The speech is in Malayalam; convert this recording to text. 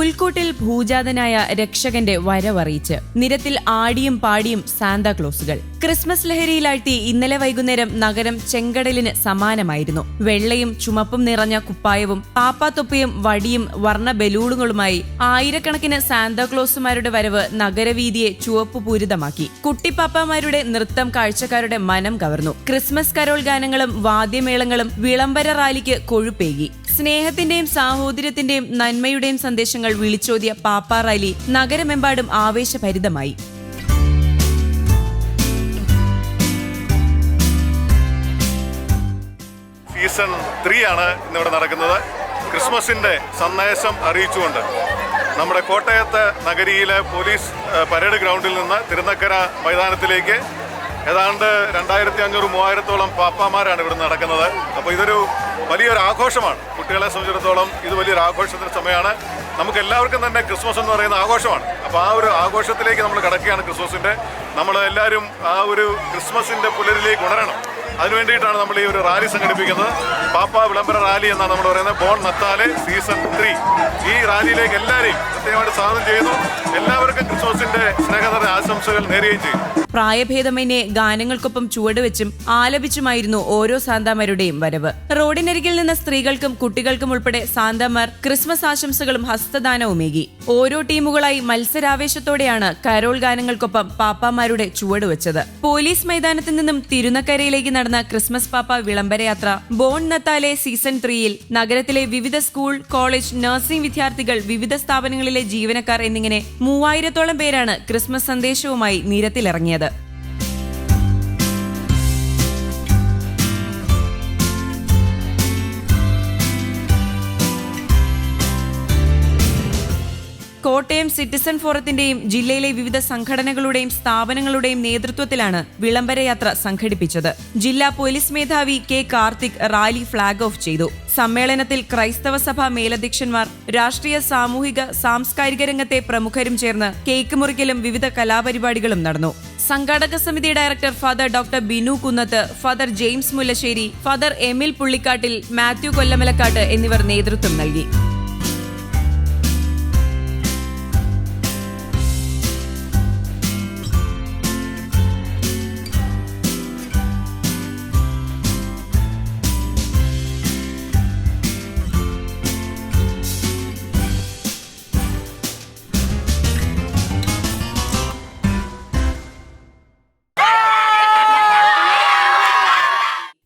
പുൽക്കൂട്ടിൽ ഭൂജാതനായ രക്ഷകന്റെ വരവറിയിച്ച് നിരത്തിൽ ആടിയും പാടിയും സാന്താക്ലോസുകൾ ക്രിസ്മസ് ലഹരിയിലാഴ്ത്തി ഇന്നലെ വൈകുന്നേരം നഗരം ചെങ്കടലിന് സമാനമായിരുന്നു. വെള്ളയും ചുമപ്പും നിറഞ്ഞ കുപ്പായവും പാപ്പാത്തൊപ്പിയും വടിയും വർണ ബലൂണുകളുമായി ആയിരക്കണക്കിന് സാന്താക്ലോസുമാരുടെ വരവ് നഗരവീതിയെ ചുവപ്പുപൂരിതമാക്കി. കുട്ടിപ്പാപ്പമാരുടെ നൃത്തം കാഴ്ചക്കാരുടെ മനം കവർന്നു. ക്രിസ്മസ് കരോൾ ഗാനങ്ങളും വാദ്യമേളങ്ങളും വിളംബര റാലിക്ക് കൊഴുപ്പേകി. സ്നേഹത്തിന്റെയും സാഹോദര്യത്തിന്റെയും നന്മയുടെയും സന്ദേശങ്ങൾ വിളിച്ചോതിയ പാപ്പ റാലി നഗരമെമ്പാടും ആവേശഭരിതമായി. സീസൺ ത്രീ ആണ് ഇന്നിവിടെ നടക്കുന്നത്. ക്രിസ്മസിന്റെ സന്ദേശം അറിയിച്ചുകൊണ്ട് നമ്മുടെ കോട്ടയത്ത് നഗരിയിലെ പോലീസ് പരേഡ് ഗ്രൗണ്ടിൽ നിന്ന് തിരുനക്കര മൈതാനത്തിലേക്ക് ഏതാണ്ട് രണ്ടായിരത്തി അഞ്ഞൂറ് മൂവായിരത്തോളം പാപ്പാമാരാണ് ഇവിടെ നടക്കുന്നത്. അപ്പോൾ ഇതൊരു വലിയൊരു ആഘോഷമാണ്. കുട്ടികളെ സംബന്ധിച്ചിടത്തോളം ഇത് വലിയൊരു ആഘോഷത്തിന്റെ സമയമാണ്. നമുക്ക് എല്ലാവർക്കും തന്നെ ക്രിസ്മസ് എന്ന് പറയുന്ന ആഘോഷമാണ്. അപ്പോൾ ആ ഒരു ആഘോഷത്തിലേക്ക് നമ്മൾ കിടക്കുകയാണ് ക്രിസ്മസിന്റെ. നമ്മൾ എല്ലാവരും ആ ഒരു ക്രിസ്മസിന്റെ പുലരിലേക്ക് ഉണരണം. അതിനുവേണ്ടിയിട്ടാണ് നമ്മൾ ഈ ഒരു റാലി സംഘടിപ്പിക്കുന്നത്. പാപ്പ വിളംബര റാലി എന്നാണ് നമ്മൾ പറയുന്നത്. Bon Natale season three. ഈ റാലിയിലേക്ക് എല്ലാവരെയും പ്രത്യേകമായിട്ട് സ്വാഗതം ചെയ്യുന്നു. എല്ലാവർക്കും ക്രിസ്മസിന്റെ സ്നേഹതര ആശംസകൾ നേരുകയും ചെയ്യും. പ്രായഭേദമന്യേ ഗാനങ്ങൾക്കൊപ്പം ചുവടുവെച്ചും ആലപിച്ചുമായിരുന്നു ഓരോ സാന്താമാരുടെയും വരവ്. റോഡിനരികിൽ നിന്ന് സ്ത്രീകൾക്കും കുട്ടികൾക്കും ഉൾപ്പെടെ സാന്താമാർ ക്രിസ്മസ് ആശംസകളും ഹസ്തദാനവുമേകി ഓരോ ടീമുകളായി മത്സരാവേശത്തോടെയാണ് കരോൾ ഗാനങ്ങൾക്കൊപ്പം പാപ്പാമാരുടെ ചുവടുവെച്ചത്. പോലീസ് മൈതാനത്തിൽ നിന്നും തിരുനക്കരയിലേക്ക് നടന്ന ക്രിസ്മസ് പാപ്പ വിളംബരയാത്ര ബോൺ നത്താലെ സീസൺ ത്രീയിൽ നഗരത്തിലെ വിവിധ സ്കൂൾ കോളേജ് നഴ്സിംഗ് വിദ്യാർത്ഥികൾ വിവിധ സ്ഥാപനങ്ങളിലെ ജീവനക്കാർ എന്നിങ്ങനെ മൂവായിരത്തോളം പേരാണ് ക്രിസ്മസ് സന്ദേശവുമായി നിരത്തിലിറങ്ങിയത് കോട്ടയം സിറ്റിസൺ ഫോറത്തിന്റെയും ജില്ലയിലെ വിവിധ സംഘടനകളുടെയും സ്ഥാപനങ്ങളുടെയും നേതൃത്വത്തിലാണ് വിളംബരയാത്ര സംഘടിപ്പിച്ചത്. ജില്ലാ പോലീസ് മേധാവി K Karthik rally flag off ചെയ്തു. സമ്മേളനത്തിൽ ക്രൈസ്തവ സഭാ മേലധ്യക്ഷന്മാർ രാഷ്ട്രീയ സാമൂഹിക സാംസ്കാരിക രംഗത്തെ പ്രമുഖരും ചേർന്ന് കേക്ക് മുറിക്കലും വിവിധ കലാപരിപാടികളും നടന്നു. സംഘാടക സമിതി director father doctor Binu Kunnath father James Mullassery father Emil Pullikkattil Mathew Kollamalakkattu എന്നിവർ നേതൃത്വം നൽകി.